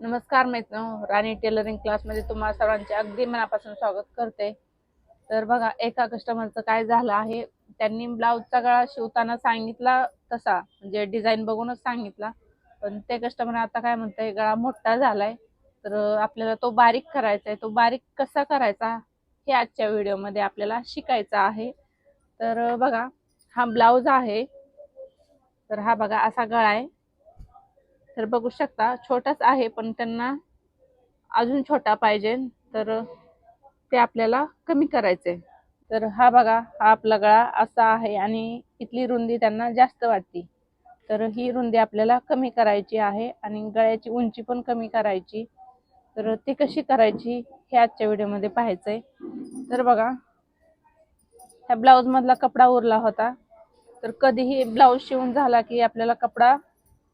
नमस्कार मैत्र राणी टेलरिंग क्लासमध्ये तुम्हाला सर्वांचे अगदी मनापासून स्वागत करते. तर बघा एका कस्टमरचं काय झालं आहे? त्यांनी ब्लाऊजचा गळा शिवताना सांगितला तसा म्हणजे डिझाईन बघूनच सांगितला. पण ते कस्टमर आता काय म्हणतंय गळा मोठा झालाय. तर आपल्याला तो बारीक करायचा आहे तो बारीक कसा करायचा? हे आजच्या व्हिडिओमध्ये आपल्याला शिकायचं आहे. तर बघा हा ब्लाऊज आहे. तर हा बघा असा गळा आहे. तर बघू शकता छोटाच आहे पण त्यांना अजून छोटा पाहिजे. तर ते आपल्याला कमी करायचे. तर हा बघा हा आपला गळा असा आहे आणि इथली रुंदी त्यांना जास्त वाटते. तर ही रुंदी आपल्याला कमी करायची आहे आणि गळ्याची उंची पण कमी करायची. तर ती कशी करायची हे आजच्या व्हिडिओमध्ये पाहायचंय. तर बघा ह्या ब्लाऊज मधला कपडा उरला होता. तर कधीही ब्लाऊज शिवून झाला की आपल्याला कपडा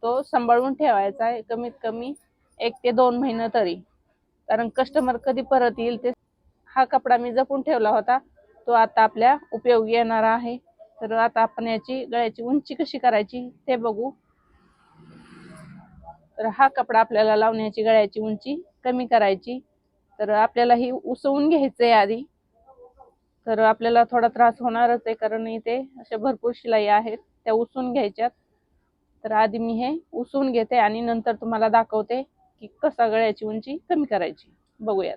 तो सांभाळून ठेवायचा आहे कमीत कमी एक ते दोन महिने तरी. कारण कस्टमर कधी परत येईल ते हा कपडा मी जपून ठेवला होता तो आता आपल्या उपयोगी येणार आहे. तर आता आपण याची गळ्याची उंची कशी करायची ते बघू. तर हा कपडा आपल्याला लावण्याची गळ्याची उंची कमी करायची. तर आपल्याला ही उसवून घ्यायचंय आधी. तर आपल्याला थोडा त्रास होणारच आहे कारण इथे अशा भरपूर शिलाई आहेत त्या उसवून घ्यायच्यात. तर आधी मी हे उसवून घेते आणि नंतर तुम्हाला दाखवते की कसा गळ्याची उंची कमी करायची. बघूयात.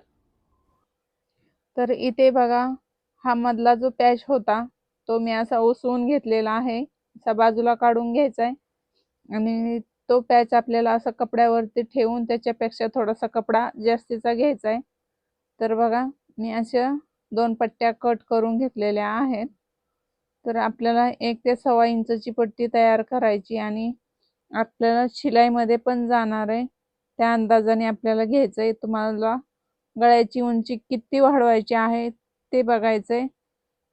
तर इथे बघा हा मधला जो पॅच होता तो मी असा उसवून घेतलेला आहे. असा बाजूला काढून घ्यायचा आहे. आणि तो पॅच आपल्याला असा कपड्यावरती ठेवून त्याच्यापेक्षा थोडासा कपडा जास्तीचा घ्यायचा आहे. तर बघा मी अशा दोन पट्ट्या कट करून घेतलेल्या आहेत. तर आपल्याला एक ते सव्वा इंचची पट्टी तयार करायची आणि आपल्याला शिलाईमध्ये पण जाणार आहे. त्या अंदाजाने आपल्याला घ्यायचं आहे तुम्हाला गळ्याची उंची किती वाढवायची आहे ते बघायचं आहे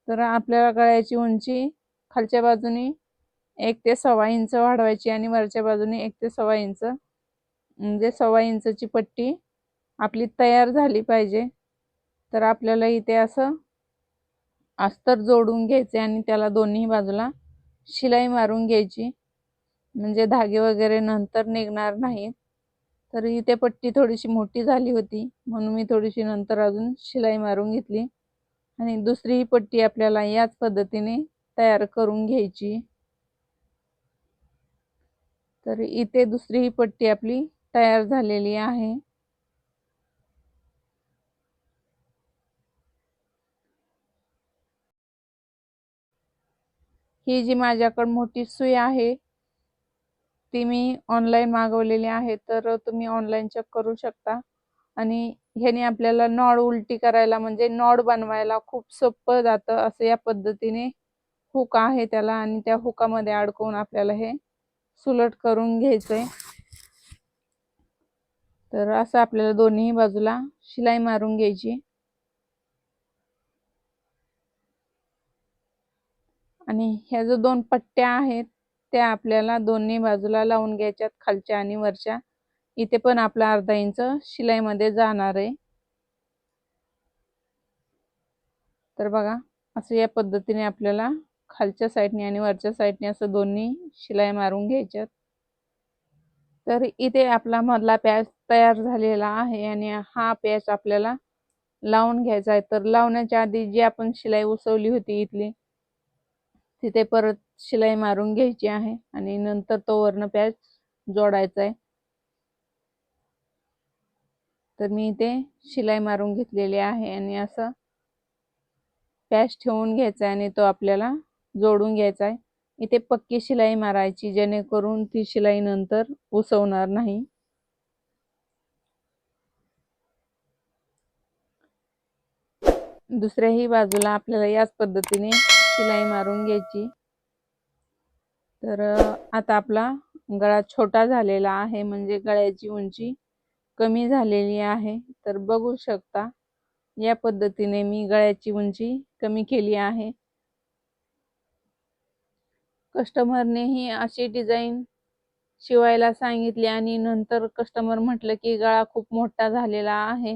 तर आपल्याला गळ्याची उंची खालच्या बाजूने एक ते सव्वा इंच वाढवायची आणि वरच्या बाजूने एक ते सव्वा इंच म्हणजे सव्वा इंचची पट्टी आपली तयार झाली पाहिजे. तर आपल्याला इथे असं अस्तर जोडून घ्यायचे आणि त्याला दोन्ही बाजूला शिलाई मारून घ्यायची. म्हणजे धागे वगैरे नंतर निघणार नाहीत. तर इथे पट्टी थोडीशी मोठी झाली होती म्हणून मी थोडीशी नंतर अजून शिलाई मारून घेतली. आणि दुसरी ही पट्टी आपल्याला याच पद्धतीने तयार करून घ्यायची. तर इथे दुसरी ही पट्टी आपली तयार झालेली आहे. ही जी माझ्याकडे मोठी सुई आहे ती मी ऑनलाईन मागवलेली आहे तर तुम्ही ऑनलाईन चेक करू शकता. आणि ह्याने आपल्याला नॉड उलटी करायला म्हणजे नॉड बनवायला खूप सोपं जातं असं या पद्धतीने हुक आहे त्याला आणि त्या हुकामध्ये अडकवून आपल्याला हे सुलट करून घ्यायचंय. तर असं आपल्याला दोन्ही बाजूला शिलाई मारून घ्यायची. आणि ह्या जो दोन पट्ट्या आहेत त्या आपल्याला दोन्ही बाजूला लावून घ्यायच्यात खालच्या आणि वरच्या. इथे पण आपला अर्धा इंच शिलाईमध्ये जाणार आहे. तर बघा असं या पद्धतीने आपल्याला खालच्या साईडने आणि वरच्या साईडने असं दोन्ही शिलाई मारून घ्यायच्यात. तर इथे आपला मधला पॅच तयार झालेला आहे आणि हा पॅच आपल्याला लावून घ्यायचा आहे. तर लावण्याच्या आधी जी आपण शिलाई उसवली होती इथली तिथे परत शिलाई मारून घ्यायची आहे आणि नंतर तो वर्ण पॅच जोडायचा आहे. तर मी इथे शिलाई मारून घेतलेली आहे आणि असं पॅच ठेवून घ्यायचा आहे आणि तो आपल्याला जोडून घ्यायचा आहे. इथे पक्की शिलाई मारायची जेणेकरून ती शिलाई नंतर उसवणार नाही. दुसऱ्याही बाजूला आपल्याला याच पद्धतीने शिलाई मारून घ्यायची. तर आता आपला गळा छोटा झालेला आहे म्हणजे गळ्याची उंची कमी झालेली आहे. तर बघू शकता या पद्धतीने मी गळ्याची उंची कमी केली आहे. कस्टमरनेही अशी डिझाईन शिवायला सांगितली आणि नंतर कस्टमर म्हटलं की गळा खूप मोठा झालेला आहे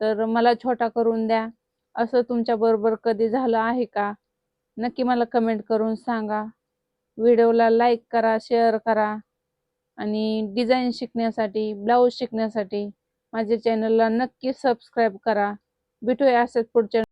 तर मला छोटा करून द्या. असं तुमच्या बरोबर कधी झालं आहे का? नक्की मला कमेंट करून सांगा. व्हिडिओला लाईक करा शेअर करा आणि डिझाईन शिकण्यासाठी ब्लाऊज शिकण्यासाठी माझ्या चॅनलला नक्की सबस्क्राईब करा. भेटूया असंच पुढच्या